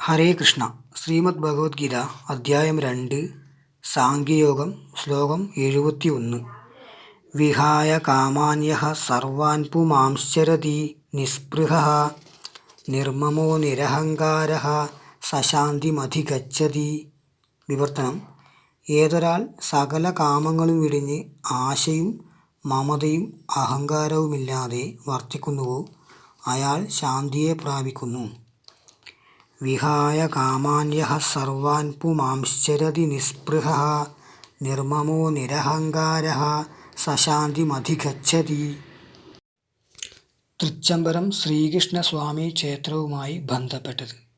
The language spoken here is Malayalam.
ഹരേ കൃഷ്ണ. ശ്രീമദ് ഭഗവത്ഗീത അധ്യായം രണ്ട്. സാഖ്യയോഗം ശ്ലോകം എഴുപത്തി ഒന്ന് വിഹായ കാമാന്യ സർവാൻ പുമാംശ്ചരതി നിസ്പൃഹ. നിർമ്മമോ നിരഹങ്കാര സശാന്തിമധിഗച്ഛതി. വിവർത്തനം. ഏതൊരാൾ സകല കാമങ്ങളും വിടിഞ്ഞ് ആശയും മമതയും അഹങ്കാരവുമില്ലാതെ വർത്തിക്കുന്നുവോ അയാൾ ശാന്തിയെ പ്രാപിക്കുന്നു. വിഹായ കാമാന്യഃ സർവാൻ പുമാംശ്ചരതി നിസ്പൃഹ നിർമ്മമോ നിരഹങ്കാര സശാന്തിമധിഗച്ഛതി. തൃച്ചംബരം ശ്രീകൃഷ്ണസ്വാമി ക്ഷേത്രവുമായി ബന്ധപ്പെട്ടത്.